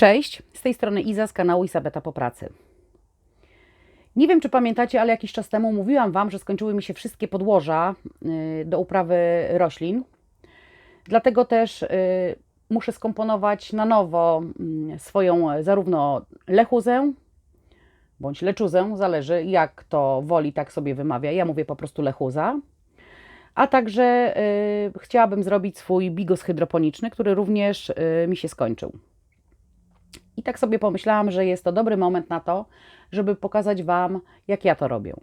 Cześć, z tej strony Iza z kanału Isabeta po pracy. Nie wiem, czy pamiętacie, ale jakiś czas temu mówiłam Wam, że skończyły mi się wszystkie podłoża y, do uprawy roślin. Dlatego też y, muszę skomponować na nowo mm, swoją e, zarówno lechuzę, bądź leczuzę, zależy jak to woli, tak sobie wymawia. Ja mówię po prostu lechuza. A także y, chciałabym zrobić swój bigos hydroponiczny, który również mi się skończył. I tak sobie pomyślałam, że jest to dobry moment na to, żeby pokazać Wam, jak ja to robię.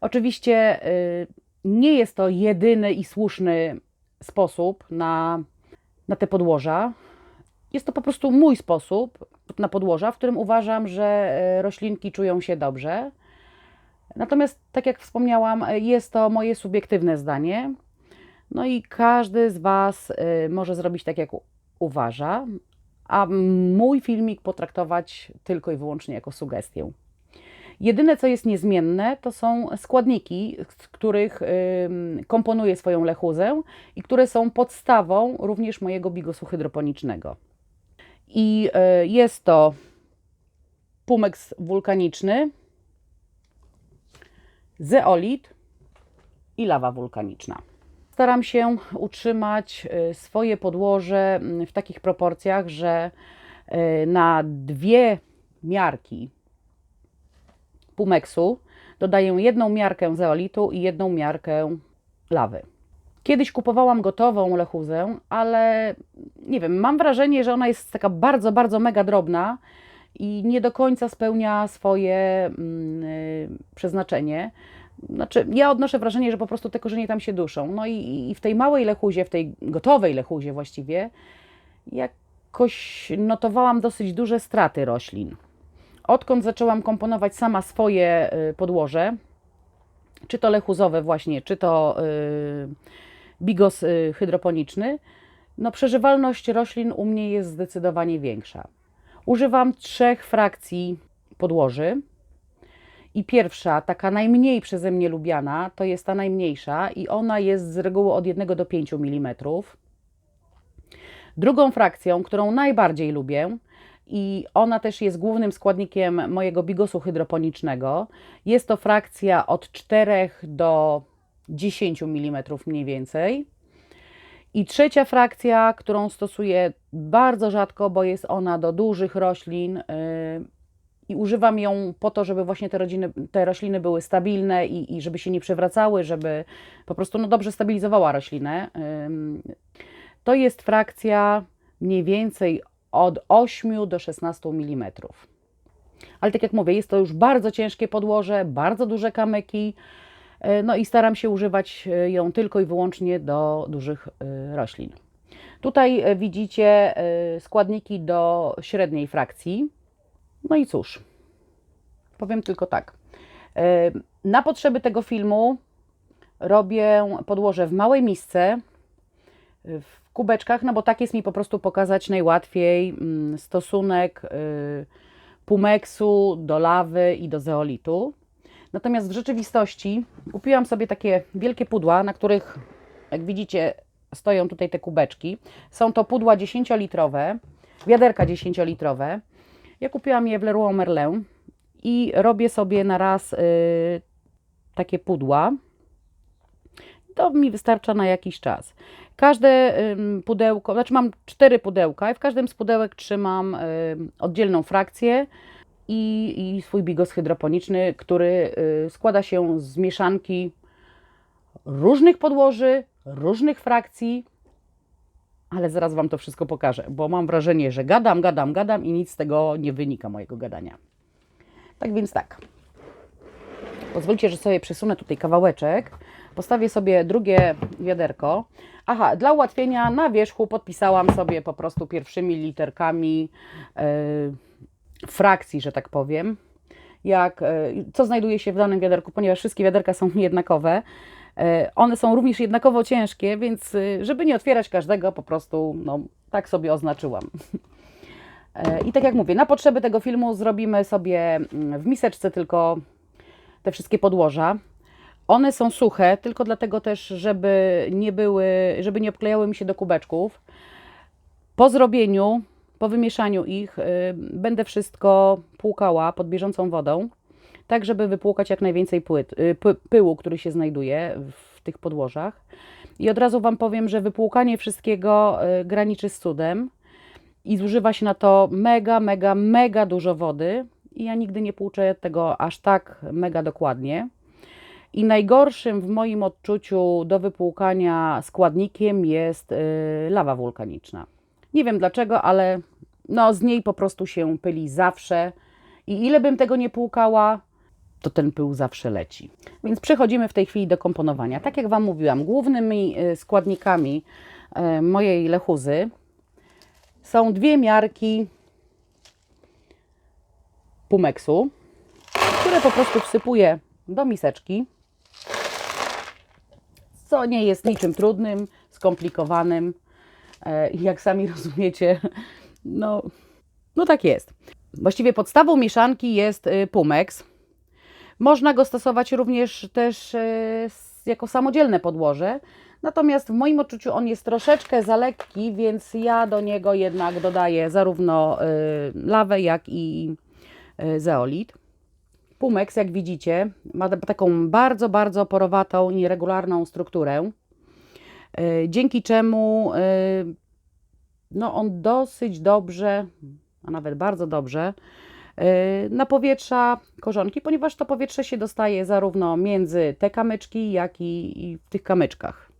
Oczywiście y, nie jest to jedyny i słuszny sposób na, na te podłoża. Jest to po prostu mój sposób na podłoża, w którym uważam, że y, roślinki czują się dobrze. Natomiast, tak jak wspomniałam, jest to moje subiektywne zdanie. No i każdy z Was y, może zrobić tak, jak uważa, a mój filmik potraktować tylko i wyłącznie jako sugestię. Jedyne, co jest niezmienne, to są składniki, z których komponuję swoją lechuzę i które są podstawą również mojego bigosu hydroponicznego. I y, jest to pumeks wulkaniczny, zeolit i lawa wulkaniczna. Staram się utrzymać y, swoje podłoże mm, w takich proporcjach, że y, na dwie miarki pumeksu dodaję jedną miarkę zeolitu i jedną miarkę lawy. Kiedyś kupowałam gotową lechuzę, ale nie wiem, mam wrażenie, że ona jest taka bardzo, bardzo mega drobna i nie do końca spełnia swoje mm, y, przeznaczenie. Znaczy, ja odnoszę wrażenie, że po prostu te korzenie tam się duszą. No i, i w tej małej lechuzie, w tej gotowej lechuzie właściwie, jakoś notowałam dosyć duże straty roślin. Odkąd zaczęłam komponować sama swoje y, podłoże, czy to lechuzowe właśnie, czy to y, bigos y, hydroponiczny, no przeżywalność roślin u mnie jest zdecydowanie większa. Używam trzech frakcji podłoży. I pierwsza, taka najmniej przeze mnie lubiana, to jest ta najmniejsza i ona jest z reguły od 1 do 5 mm. Drugą frakcją, którą najbardziej lubię i ona też jest głównym składnikiem mojego bigosu hydroponicznego, jest to frakcja od 4 do 10 mm mniej więcej. I trzecia frakcja, którą stosuję bardzo rzadko, bo jest ona do dużych roślin yy, i używam ją po to, żeby właśnie te, rodziny, te rośliny były stabilne i, i żeby się nie przewracały, żeby po prostu no, dobrze stabilizowała roślinę. To jest frakcja mniej więcej od 8 do 16 mm. Ale tak jak mówię, jest to już bardzo ciężkie podłoże, bardzo duże kamyki, y, no i staram się używać y, ją tylko i wyłącznie do dużych y, roślin. Tutaj widzicie składniki do średniej frakcji. No i cóż, powiem tylko tak. E, Na potrzeby tego filmu robię podłoże w małej misce, w kubeczkach, no bo tak jest mi po prostu pokazać najłatwiej mm, stosunek y, pumeksu do lawy i do zeolitu. Natomiast w rzeczywistości kupiłam sobie takie wielkie pudła, na których, jak widzicie, stoją tutaj te kubeczki. Są to pudła 10-litrowe, wiaderka 10-litrowe. Ja kupiłam je w Leroy Merlin i robię sobie na raz y, takie pudła. To mi wystarcza na jakiś czas. Każde ym, pudełko, znaczy mam cztery pudełka i w każdym z pudełek trzymam y, oddzielną frakcję i, i swój bigos hydroponiczny, który y, składa się z mieszanki różnych podłoży, różnych frakcji, ale zaraz Wam to wszystko pokażę, bo mam wrażenie, że gadam, gadam, gadam i nic z tego nie wynika mojego gadania. Tak więc tak. Pozwólcie, że sobie przesunę tutaj kawałeczek. Postawię sobie drugie wiaderko. Aha, dla ułatwienia na wierzchu podpisałam sobie po prostu pierwszymi literkami e, frakcji, że tak powiem, jak, e, co znajduje się w danym wiaderku, ponieważ wszystkie wiaderka są jednakowe. E, One są również jednakowo ciężkie, więc y, żeby nie otwierać każdego, po prostu no, tak sobie oznaczyłam. E, I tak jak mówię, na potrzeby tego filmu zrobimy sobie mm, w miseczce tylko te wszystkie podłoża. One są suche, tylko dlatego też, żeby nie były, żeby nie obklejały mi się do kubeczków. Po zrobieniu po wymieszaniu ich y, będę wszystko płukała pod bieżącą wodą, tak żeby wypłukać jak najwięcej płyt, y, py, pyłu, który się znajduje w tych podłożach. I od razu Wam powiem, że wypłukanie wszystkiego y, graniczy z cudem i zużywa się na to mega, mega, mega dużo wody. I ja nigdy nie płuczę tego aż tak mega dokładnie. I najgorszym w moim odczuciu do wypłukania składnikiem jest y, lawa wulkaniczna. Nie wiem dlaczego, ale no, z niej po prostu się pyli zawsze. I ile bym tego nie płukała, to ten pył zawsze leci. Więc przechodzimy w tej chwili do komponowania. Tak jak Wam mówiłam, głównymi y, składnikami y, mojej lechuzy są dwie miarki pumeksu, które po prostu wsypuję do miseczki, co nie jest niczym trudnym, skomplikowanym. E, Jak sami rozumiecie, no, no tak jest. Właściwie podstawą mieszanki jest y, pumeks. Można go stosować również też s- jako samodzielne podłoże. Natomiast w moim odczuciu on jest troszeczkę za lekki, więc ja do niego jednak dodaję zarówno y, lawę, jak i y, zeolit. Pumeks, jak widzicie, ma ta- taką bardzo, bardzo porowatą, nieregularną strukturę, dzięki czemu no, on dosyć dobrze, a nawet bardzo dobrze, y, napowietrza korzonki, ponieważ to powietrze się dostaje zarówno między te kamyczki, jak i, w tych kamyczkach.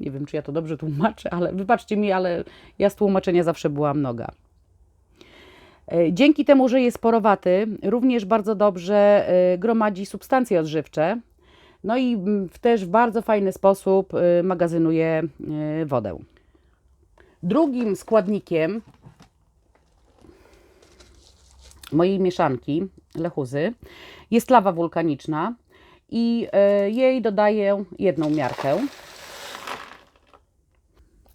Nie wiem, czy ja to dobrze tłumaczę, ale wybaczcie mi, ale ja z tłumaczenia zawsze byłam noga. E, Dzięki temu, że jest porowaty, również bardzo dobrze e, gromadzi substancje odżywcze. No i mm, w też w bardzo fajny sposób magazynuje wodę. Drugim składnikiem mojej mieszanki lechuzy jest lawa wulkaniczna i e, jej dodaję jedną miarkę.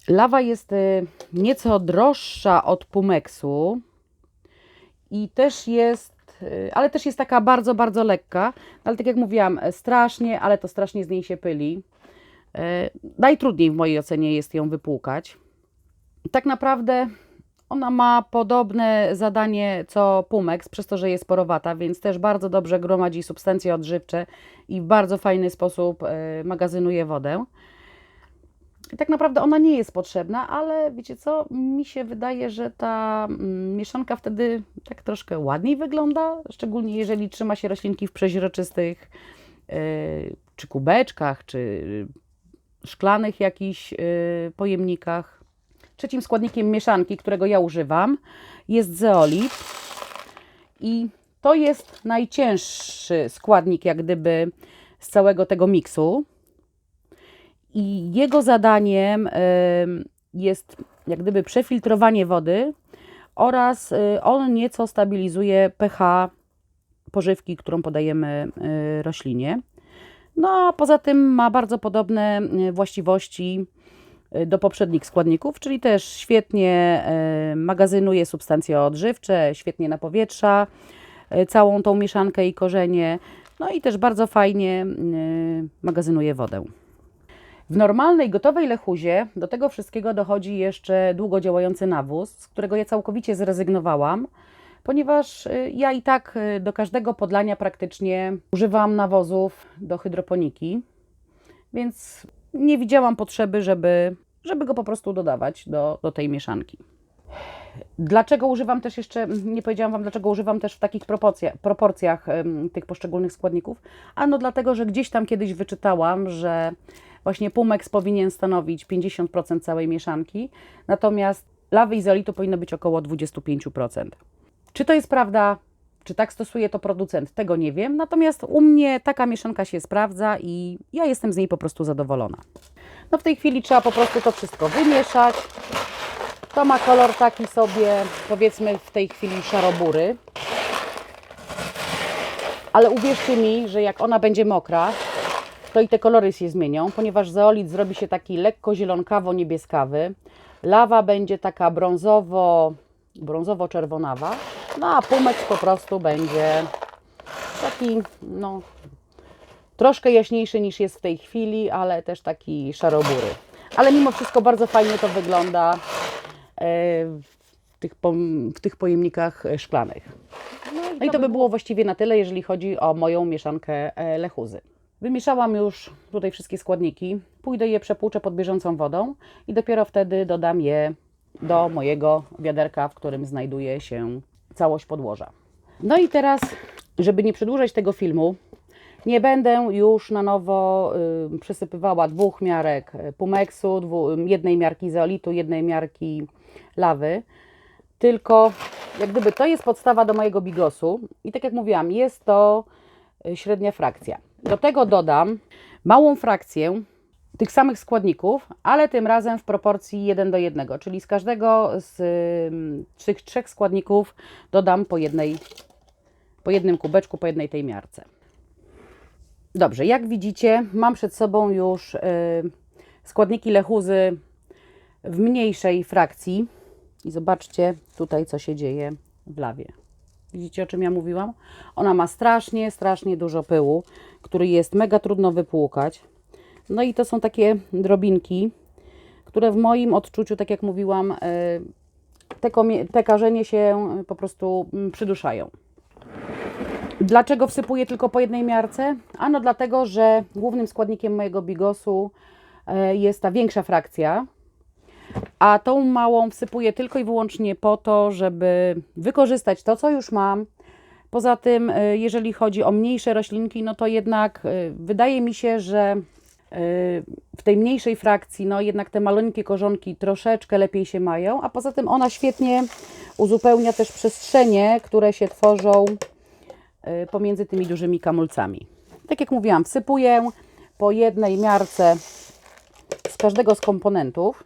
Lawa jest e, nieco droższa od pumeksu i też jest, y, ale też jest taka bardzo, bardzo lekka. Ale tak jak mówiłam, e, strasznie, ale to strasznie z niej się pyli. E, Najtrudniej w mojej ocenie jest ją wypłukać. Tak naprawdę ona ma podobne zadanie co Pumex, przez to, że jest porowata, więc też bardzo dobrze gromadzi substancje odżywcze i w bardzo fajny sposób e, magazynuje wodę. Tak naprawdę ona nie jest potrzebna, ale wiecie co? Mi się wydaje, że ta mm, mieszanka wtedy tak troszkę ładniej wygląda, szczególnie jeżeli trzyma się roślinki w przeźroczystych yy, czy kubeczkach, czy szklanych jakichś yy, pojemnikach. Trzecim składnikiem mieszanki, którego ja używam, jest zeolit. I to jest najcięższy składnik, jak gdyby z całego tego miksu. I jego zadaniem em, jest jak gdyby przefiltrowanie wody oraz y, on nieco stabilizuje pH pożywki, którą podajemy y, roślinie. No a poza tym ma bardzo podobne y, właściwości do poprzednich składników, czyli też świetnie y, magazynuje substancje odżywcze, świetnie napowietrza y, całą tą mieszankę i korzenie, no i też bardzo fajnie y, magazynuje wodę. W normalnej, gotowej lechuzie do tego wszystkiego dochodzi jeszcze długo działający nawóz, z którego ja całkowicie zrezygnowałam, ponieważ y, ja i tak y, do każdego podlania praktycznie używam nawozów do hydroponiki, więc nie widziałam potrzeby, żeby, żeby go po prostu dodawać do, do tej mieszanki. Dlaczego używam też jeszcze, nie powiedziałam Wam, dlaczego używam też w takich proporcjach, em, tych poszczególnych składników? Ano dlatego, że gdzieś tam kiedyś wyczytałam, że właśnie Pumex powinien stanowić 50% całej mieszanki, natomiast lawy i zeolitu powinno być około 25%. Czy to jest prawda? Czy tak stosuje to producent? Tego nie wiem. Natomiast u mnie taka mieszanka się sprawdza i ja jestem z niej po prostu zadowolona. No w tej chwili trzeba po prostu to wszystko wymieszać. To ma kolor taki sobie, powiedzmy w tej chwili szarobury. Ale uwierzcie mi, że jak ona będzie mokra, to i te kolory się zmienią, ponieważ zeolit zrobi się taki lekko zielonkawo-niebieskawy. Lawa będzie taka brązowo, brązowo-czerwonawa, no a pumeks po prostu będzie taki, no, troszkę jaśniejszy niż jest w tej chwili, ale też taki szarobury. Ale mimo wszystko bardzo fajnie to wygląda. E, w tych, w tych pojemnikach e, szklanych. No i to by było właściwie na tyle, jeżeli chodzi o moją mieszankę e, lechuzy. Wymieszałam już tutaj wszystkie składniki. Pójdę je przepłuczę pod bieżącą wodą i dopiero wtedy dodam je do mojego wiaderka, w którym znajduje się całość podłoża. No i teraz, żeby nie przedłużać tego filmu, nie będę już na nowo y, przysypywała dwóch miarek y, pumeksu, dwu, y, jednej miarki zeolitu, jednej miarki lawy, tylko jak gdyby to jest podstawa do mojego bigosu i tak jak mówiłam, jest to y, średnia frakcja. Do tego dodam małą frakcję tych samych składników, ale tym razem w proporcji 1 do 1, czyli z każdego z y, tych trzech składników dodam po jednej, po jednym kubeczku, po jednej tej miarce. Dobrze, jak widzicie, mam przed sobą już y, składniki lechuzy w mniejszej frakcji. I zobaczcie tutaj, co się dzieje w lawie. Widzicie, o czym ja mówiłam? Ona ma strasznie, strasznie dużo pyłu, który jest mega trudno wypłukać. No i to są takie drobinki, które w moim odczuciu, tak jak mówiłam, y, te, te karzenie się po prostu mm, przyduszają. Dlaczego wsypuję tylko po jednej miarce? Ano dlatego, że głównym składnikiem mojego bigosu e, jest ta większa frakcja, a tą małą wsypuję tylko i wyłącznie po to, żeby wykorzystać to, co już mam. Poza tym, e, jeżeli chodzi o mniejsze roślinki, no to jednak e, wydaje mi się, że e, w tej mniejszej frakcji, no jednak te maleńkie korzonki troszeczkę lepiej się mają, a poza tym ona świetnie uzupełnia też przestrzenie, które się tworzą y, pomiędzy tymi dużymi kamulcami. Tak jak mówiłam, wsypuję po jednej miarce z każdego z komponentów.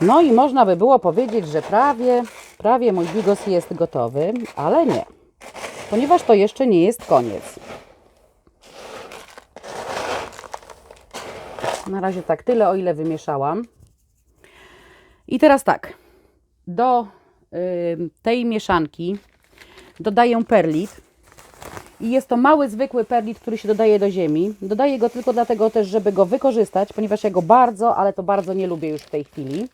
No i można by było powiedzieć, że prawie, prawie mój bigos jest gotowy, ale nie, ponieważ to jeszcze nie jest koniec. Na razie tak tyle, o ile wymieszałam. I teraz tak, do y, tej mieszanki dodaję perlit. I jest to mały, zwykły perlit, który się dodaje do ziemi. Dodaję go tylko dlatego też, żeby go wykorzystać, ponieważ ja go bardzo, ale to bardzo nie lubię już w tej chwili.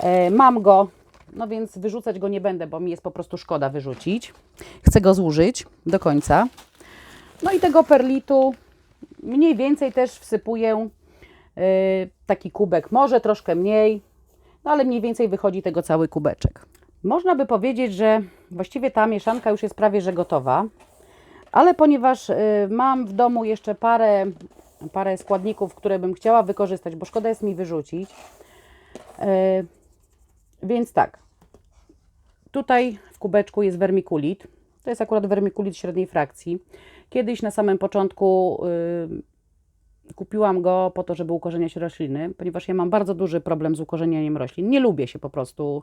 E, mam go, no więc wyrzucać go nie będę, bo mi jest po prostu szkoda wyrzucić. Chcę go zużyć do końca. No i tego perlitu mniej więcej też wsypuję y, taki kubek, może troszkę mniej, no ale mniej więcej wychodzi tego cały kubeczek. Można by powiedzieć, że właściwie ta mieszanka już jest prawie że gotowa, ale ponieważ y, mam w domu jeszcze parę, parę składników, które bym chciała wykorzystać, bo szkoda jest mi wyrzucić, y, więc tak, tutaj w kubeczku jest wermikulit. To jest akurat wermikulit średniej frakcji. Kiedyś na samym początku y, kupiłam go po to, żeby ukorzeniać rośliny, ponieważ ja mam bardzo duży problem z ukorzenianiem roślin. Nie lubię się po prostu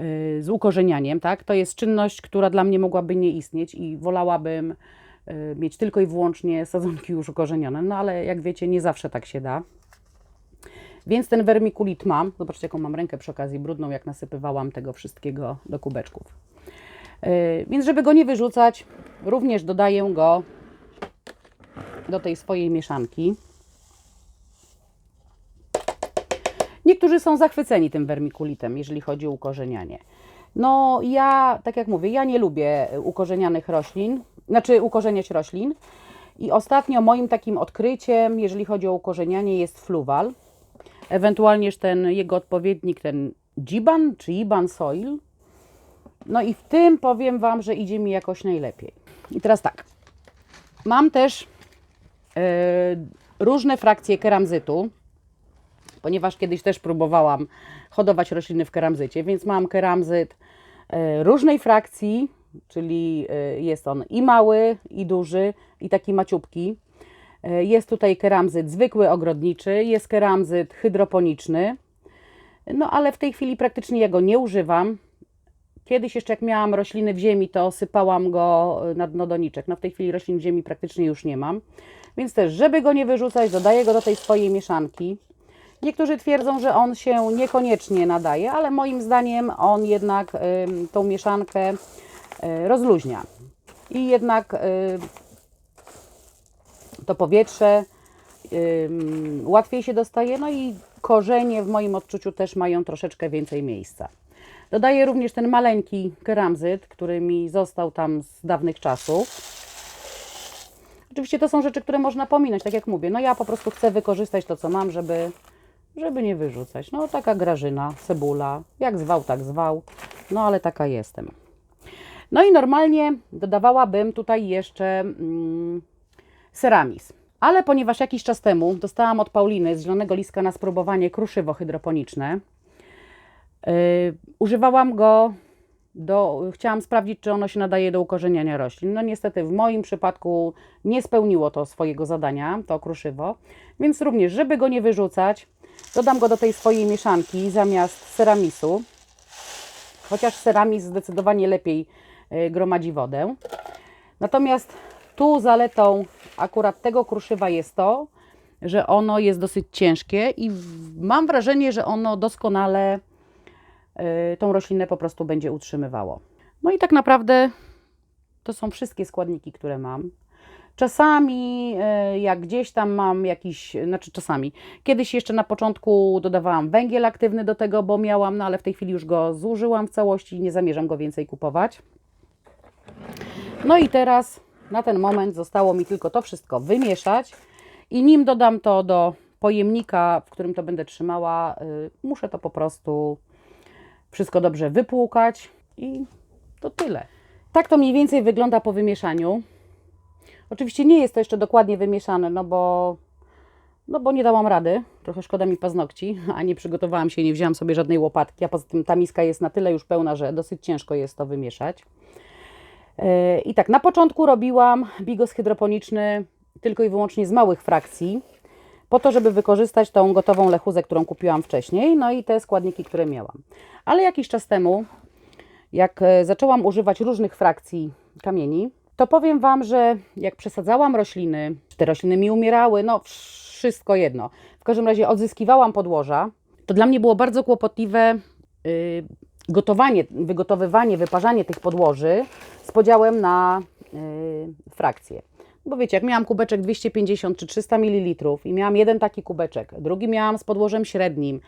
y, z ukorzenianiem, tak? To jest czynność, która dla mnie mogłaby nie istnieć i wolałabym y, mieć tylko i wyłącznie sadzonki już ukorzenione, no ale jak wiecie, nie zawsze tak się da. Więc ten wermikulit mam. Zobaczcie, jaką mam rękę przy okazji brudną, jak nasypywałam tego wszystkiego do kubeczków. Yy, Więc żeby go nie wyrzucać, również dodaję go do tej swojej mieszanki. Niektórzy są zachwyceni tym wermikulitem, jeżeli chodzi o ukorzenianie. No ja, tak jak mówię, ja nie lubię ukorzenianych roślin, znaczy ukorzeniać roślin. I ostatnio moim takim odkryciem, jeżeli chodzi o ukorzenianie, jest fluwal. Ewentualnież ten jego odpowiednik, ten Giban czy Iban Soil. No i w tym powiem Wam, że idzie mi jakoś najlepiej. I teraz tak. Mam też e, różne frakcje keramzytu, ponieważ kiedyś też próbowałam hodować rośliny w keramzycie, więc mam keramzyt e, różnej frakcji, czyli e, jest on i mały, i duży, i taki maciubki. E, Jest tutaj keramzyt zwykły, ogrodniczy, jest keramzyt hydroponiczny, no ale w tej chwili praktycznie ja go nie używam. Kiedyś jeszcze jak miałam rośliny w ziemi, to sypałam go na dno doniczek. No w tej chwili roślin w ziemi praktycznie już nie mam. Więc też, żeby go nie wyrzucać, dodaję go do tej swojej mieszanki. Niektórzy twierdzą, że on się niekoniecznie nadaje, ale moim zdaniem on jednak ym, tą mieszankę y, rozluźnia. I jednak y, to powietrze łatwiej się dostaje, no i korzenie w moim odczuciu też mają troszeczkę więcej miejsca. Dodaję również ten maleńki keramzyt, który mi został tam z dawnych czasów. Oczywiście to są rzeczy, które można pominąć, tak jak mówię. No ja po prostu chcę wykorzystać to, co mam, żeby, żeby nie wyrzucać. No taka grażyna, cebula, jak zwał, tak zwał. No ale taka jestem. No i normalnie dodawałabym tutaj jeszcze mm, ceramis. Ale ponieważ jakiś czas temu dostałam od Pauliny z Zielonego Liska na spróbowanie kruszywo hydroponiczne, yy, używałam go do, chciałam sprawdzić, czy ono się nadaje do ukorzeniania roślin. No niestety w moim przypadku nie spełniło to swojego zadania, to kruszywo, więc również, żeby go nie wyrzucać, dodam go do tej swojej mieszanki zamiast ceramisu, chociaż ceramis zdecydowanie lepiej y, gromadzi wodę. Natomiast tu zaletą akurat tego kruszywa jest to, że ono jest dosyć ciężkie i mam wrażenie, że ono doskonale y, tą roślinę po prostu będzie utrzymywało. No i tak naprawdę to są wszystkie składniki, które mam. Czasami, y, jak gdzieś tam mam jakiś, znaczy czasami, kiedyś jeszcze na początku dodawałam węgiel aktywny do tego, bo miałam, no ale w tej chwili już go zużyłam w całości i nie zamierzam go więcej kupować. No i teraz na ten moment zostało mi tylko to wszystko wymieszać i nim dodam to do pojemnika, w którym to będę trzymała, y, muszę to po prostu wszystko dobrze wypłukać i to tyle. Tak to mniej więcej wygląda po wymieszaniu. Oczywiście nie jest to jeszcze dokładnie wymieszane, no bo, no bo nie dałam rady. Trochę szkoda mi paznokci, a nie przygotowałam się, nie wzięłam sobie żadnej łopatki, a poza tym ta miska jest na tyle już pełna, że dosyć ciężko jest to wymieszać. I tak, na początku robiłam bigos hydroponiczny tylko i wyłącznie z małych frakcji, po to, żeby wykorzystać tą gotową lechuzę, którą kupiłam wcześniej, no i te składniki, które miałam. Ale jakiś czas temu, jak e, zaczęłam używać różnych frakcji kamieni, to powiem Wam, że jak przesadzałam rośliny, te rośliny mi umierały, no wszystko jedno. W każdym razie odzyskiwałam podłoża, to dla mnie było bardzo kłopotliwe y, gotowanie, wygotowywanie, wyparzanie tych podłoży z podziałem na y, frakcje. Bo wiecie, jak miałam kubeczek 250 czy 300 ml i miałam jeden taki kubeczek, drugi miałam z podłożem średnim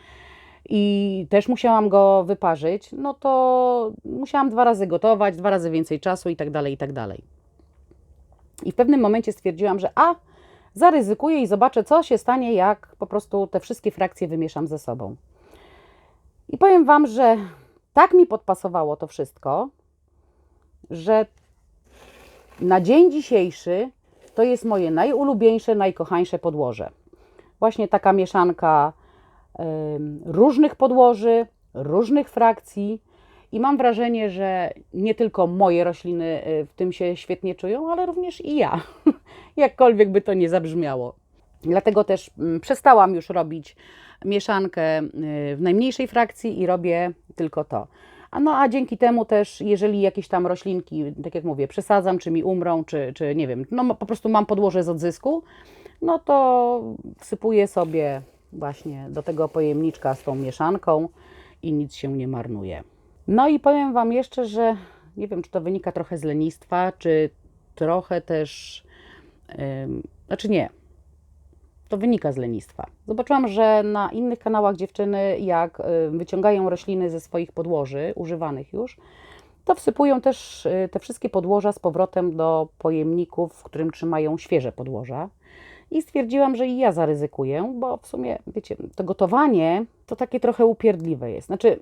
i też musiałam go wyparzyć, no to musiałam dwa razy gotować, dwa razy więcej czasu i tak dalej, i tak dalej. I w pewnym momencie stwierdziłam, że a, zaryzykuję i zobaczę, co się stanie, jak po prostu te wszystkie frakcje wymieszam ze sobą. I powiem Wam, że tak mi podpasowało to wszystko, że na dzień dzisiejszy to jest moje najulubieńsze, najkochańsze podłoże. Właśnie taka mieszanka różnych podłoży, różnych frakcji i mam wrażenie, że nie tylko moje rośliny y, w tym się świetnie czują, ale również i ja, jakkolwiek by to nie zabrzmiało. Dlatego też mm, przestałam już robić mieszankę y, w najmniejszej frakcji i robię tylko to. A no a dzięki temu też, jeżeli jakieś tam roślinki, tak jak mówię, przesadzam, czy mi umrą, czy, czy nie wiem, no po prostu mam podłoże z odzysku, no to wsypuję sobie właśnie do tego pojemniczka z tą mieszanką i nic się nie marnuje. No i powiem Wam jeszcze, że nie wiem, czy to wynika trochę z lenistwa, czy trochę też, ym, znaczy nie, to wynika z lenistwa. Zobaczyłam, że na innych kanałach dziewczyny, jak y, wyciągają rośliny ze swoich podłoży, używanych już, to wsypują też y, te wszystkie podłoża z powrotem do pojemników, w którym trzymają świeże podłoża. I stwierdziłam, że i ja zaryzykuję, bo w sumie, wiecie, to gotowanie to takie trochę upierdliwe jest. Znaczy,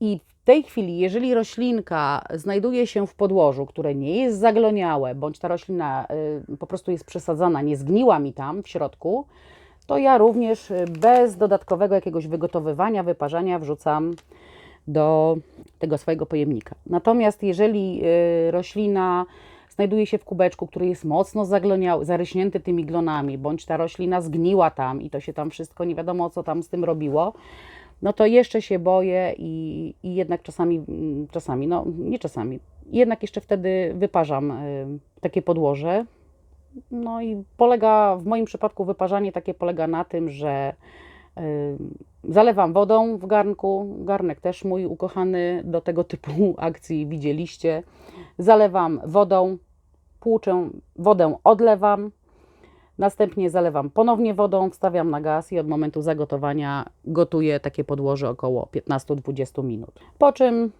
i w tej chwili, jeżeli roślinka znajduje się w podłożu, które nie jest zagloniałe, bądź ta roślina y, po prostu jest przesadzana, nie zgniła mi tam w środku, to ja również y, bez dodatkowego jakiegoś wygotowywania, wyparzania wrzucam do tego swojego pojemnika. Natomiast jeżeli y, roślina znajduje się w kubeczku, który jest mocno zagloniały, zaryśnięty tymi glonami, bądź ta roślina zgniła tam i to się tam wszystko nie wiadomo co tam z tym robiło, no to jeszcze się boję i, i jednak czasami, mm, czasami, no nie czasami, jednak jeszcze wtedy wyparzam y, takie podłoże. No i polega, w moim przypadku wyparzanie takie polega na tym, że y, zalewam wodą w garnku, garnek też mój ukochany do tego typu akcji widzieliście. Zalewam wodą, płuczę, wodę odlewam, Następnie zalewam ponownie wodą, wstawiam na gaz i od momentu zagotowania gotuję takie podłoże około 15-20 minut. Po czym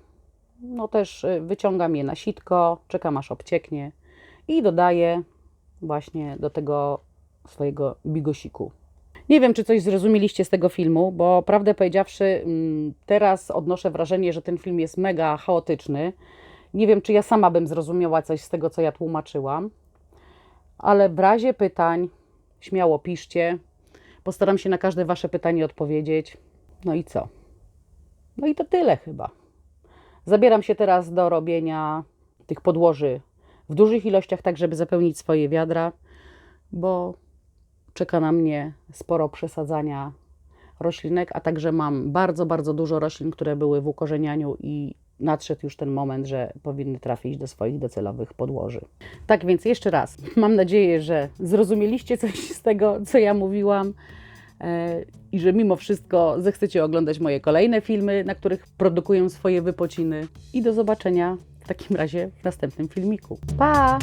no też y, wyciągam je na sitko, czekam aż obcieknie i dodaję właśnie do tego swojego bigosiku. Nie wiem, czy coś zrozumieliście z tego filmu, bo prawdę powiedziawszy, mm, teraz odnoszę wrażenie, że ten film jest mega chaotyczny. Nie wiem, czy ja sama bym zrozumiała coś z tego, co ja tłumaczyłam, ale w razie pytań śmiało piszcie. Postaram się na każde Wasze pytanie odpowiedzieć. No i co? No i to tyle chyba. Zabieram się teraz do robienia tych podłoży w dużych ilościach, tak żeby zapełnić swoje wiadra, bo czeka na mnie sporo przesadzania roślinek, a także mam bardzo, bardzo dużo roślin, które były w ukorzenianiu i nadszedł już ten moment, że powinny trafić do swoich docelowych podłoży. Tak więc jeszcze raz, mam nadzieję, że zrozumieliście coś z tego, co ja mówiłam e, i że mimo wszystko zechcecie oglądać moje kolejne filmy, na których produkuję swoje wypociny. I do zobaczenia w takim razie w następnym filmiku. Pa!